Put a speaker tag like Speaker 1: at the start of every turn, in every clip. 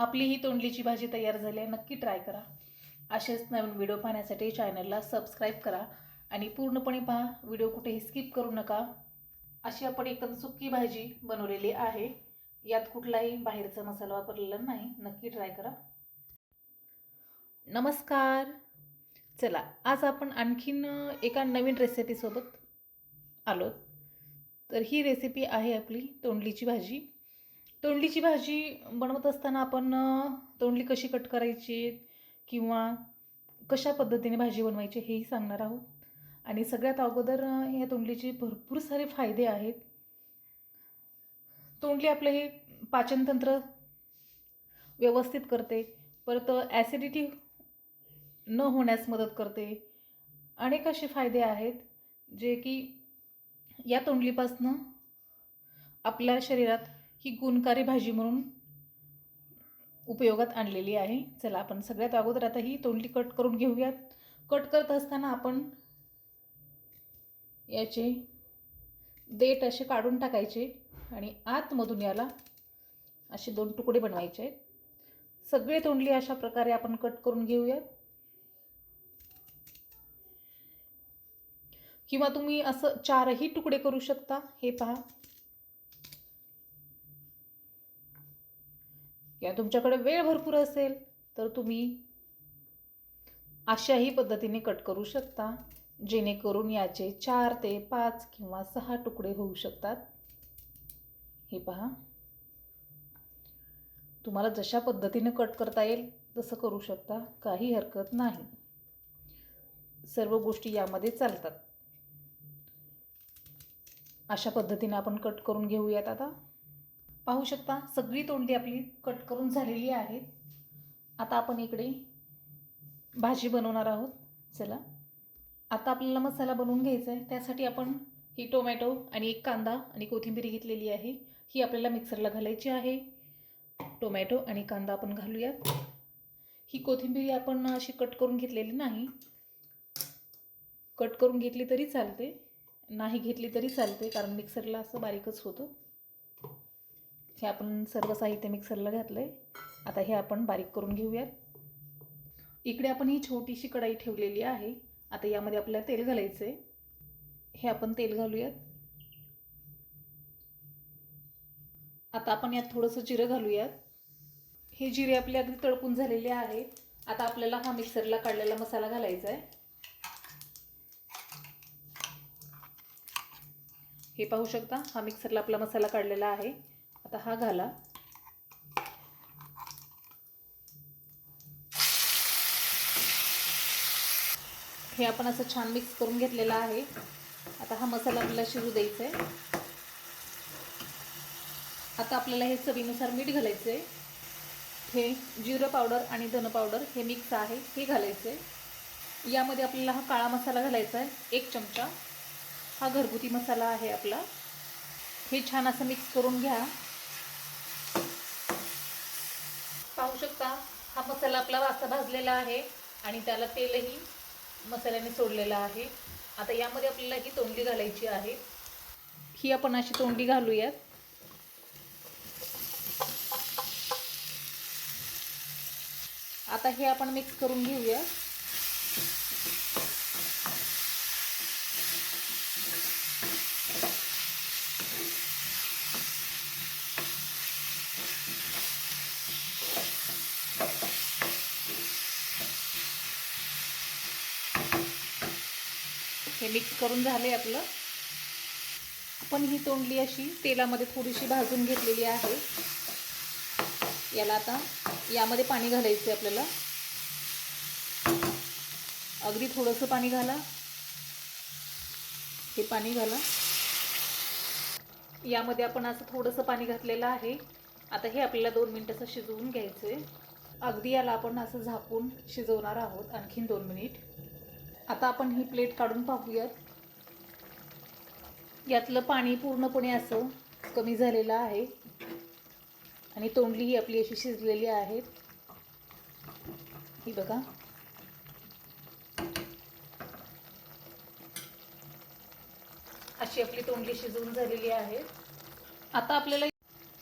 Speaker 1: आपली ही तोंडलीची भाजी तयार झाली आहे नक्की ट्राय करा. असेच नवीन व्हिडिओ पाहण्यासाठी चॅनलला सबस्क्राईब करा आणि पूर्णपणे पहा व्हिडिओ कुठेही स्किप करू नका. अशी आपण एकदम सुक्की भाजी बनवलेली आहे. यात कुठलाही बाहेरचा मसाला वापरलेला नाही नक्की ट्राय करा. नमस्कार. चला आज आपण आणखीन एका नवीन रेसिपीसोबत आलो तर ही रेसिपी आहे आपली तोंडलीची भाजी. तोंडलीची भाजी बनवत असताना आपण तोंडली कशी कट करायची किंवा कशा पद्धतीने भाजी बनवायची हेही सांगणार आहोत. आणि सगळ्यात अगोदर या ह्या तोंडलीचे भरपूर सारे फायदे आहेत. तोंडली आपलं हे पाचनतंत्र व्यवस्थित करते परत ॲसिडिटी न होण्यास मदत करते. अनेक असे फायदे आहेत जे की या तोंडलीपासनं आपल्या शरीरात ही गुणकारी भाजी म्हणून उपयोगात आणलेली आहे. चला आपण सगळ्यात अगोदर आता ही तोंडली कट करून घेऊयात. कट करत असताना आपण याचे देठ असे काढून टाकायचे आणि आतमधून याला असे दोन तुकडे बनवायचे आहेत. सगळे तोंडली अशा प्रकारे आपण कट करून घेऊयात. किंवा तुम्ही असं चारही तुकडे करू शकता. हे पहा. किंवा तुमच्याकडे वेळ भरपूर असेल तर तुम्ही अशाही पद्धतीने कट करू शकता जेणेकरून याचे चार ते पाच किंवा सहा तुकडे होऊ शकतात. हे पहा. तुम्हाला जशा पद्धतीने कट करता येईल तसं करू शकता काही हरकत नाही. सर्व गोष्टी यामध्ये चालतात. अशा पद्धतीने आपण कट करून घेऊयात आता. पाहू शकता सगळी तोंडी आपली कट करून झालेली आहेत. आता आपण इकडे भाजी बनवणार आहोत. चला. आता आपल्याला मसाला बनवून घ्यायचा आहे. त्यासाठी आपण ही टोमॅटो आणि एक कांदा आणि कोथिंबीर घेतलेली आहे. ही आपल्याला मिक्सरला घालायची आहे. टोमॅटो आणि कांदा आपण घालूयात. ही कोथिंबीर आपण अशी कट करून घेतलेली नाही. कट करून घेतली तरी चालते. नाही घेतली तरी चालते कारण मिक्सरला असं बारीकच होतं. हे आपण सर्व साहित्य मिक्सरला घातलं आहे आता हे आपण बारीक करून घेऊयात. इकडे आपण ही छोटीशी कढाई ठेवलेली आहे. आता यामध्ये आपल्याला तेल घालायचं आहे हे आपण तेल घालूयात. आता आपण यात थोडंसं जिरं घालूयात. हे जिरे आपले अगदी तळपून झालेले आहेत. आता आपल्याला हा मिक्सरला काढलेला मसाला घालायचा आहे हे पाहू शकता हा मिक्सरला आपला मसाला काढलेला आहे. आता हा घाला. हे आपण असं छान मिक्स करून घेतलेलं आहे. आता हा मसाला आपल्याला शिजू द्यायचा आहे आता आपल्याला हे चवीनुसार मीठ घालायचं आहे हे जिरं पावडर आणि धन पावडर हे मिक्स आहे हे घालायचं आहे यामध्ये आपल्याला हा काळा मसाला घालायचा आहे एक चमचा. हा घरगुती मसाला आहे आपला. हे छान असं मिक्स करून घ्या. पाहू शकता. हा मसाला आपला वासा भाजलेला आहे आणि त्याला तेलही मसाल्याने सोडलेलं आहे. आता यामध्ये आपल्याला ही तोंडी घालायची आहे. ही आपण अशी तोंडी घालूयात. आता हे आपण मिक्स करून घेऊया. हे मिक्स करून झाले आपलं. आपण ही तोंडली अशी तेलामध्ये थोडीशी भाजून घेतलेली आहे. याला आता यामध्ये पाणी घालायचं आहे आपल्याला. अगदी थोडंसं पाणी घाला. हे पाणी घाला. यामध्ये आपण असं थोडंसं पाणी घातलेलं आहे. आता हे आपल्याला दोन मिनटं शिजवून घ्यायचं आहे अगदी याला आपण असं झाकून शिजवणार आहोत आणखीन दोन मिनिट. आता आपण ही प्लेट काढून पाहूयात. यातलं पाणी पूर्णपणे असं कमी झालेलं आहे. आणि तोंडली ही आपली अशी शिजलेली आहेत ही बघा. अशी आपली तोंडली शिजवून झालेली आहे. आता आपल्याला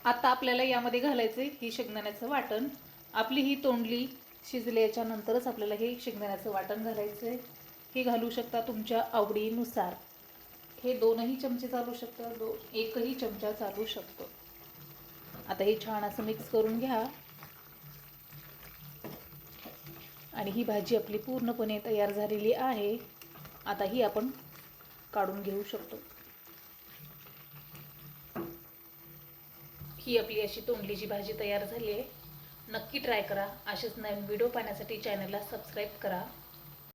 Speaker 1: आता आपल्याला यामध्ये घालायचं आहे ही शेंगदाण्याचं वाटण. आपली ही तोंडली शिजल्याच्या नंतरच आपल्याला हे शेंगदाण्याचं वाटण घालायचं आहे हे घालू शकता तुमच्या आवडीनुसार. हे दोनही चमचे चालू शकतं दो एकही चमचा चालू शकतो. आता हे छान असं मिक्स करून घ्या. आणि ही भाजी आपली पूर्णपणे तयार झालेली आहे. आता ही आपण काढून घेऊ शकतो. ही आपली अशी तोंडलीची भाजी तयार झाली आहे. नक्की ट्राय करा. असेच नवीन व्हिडिओ पाहण्यासाठी चॅनलला सबस्क्राईब करा.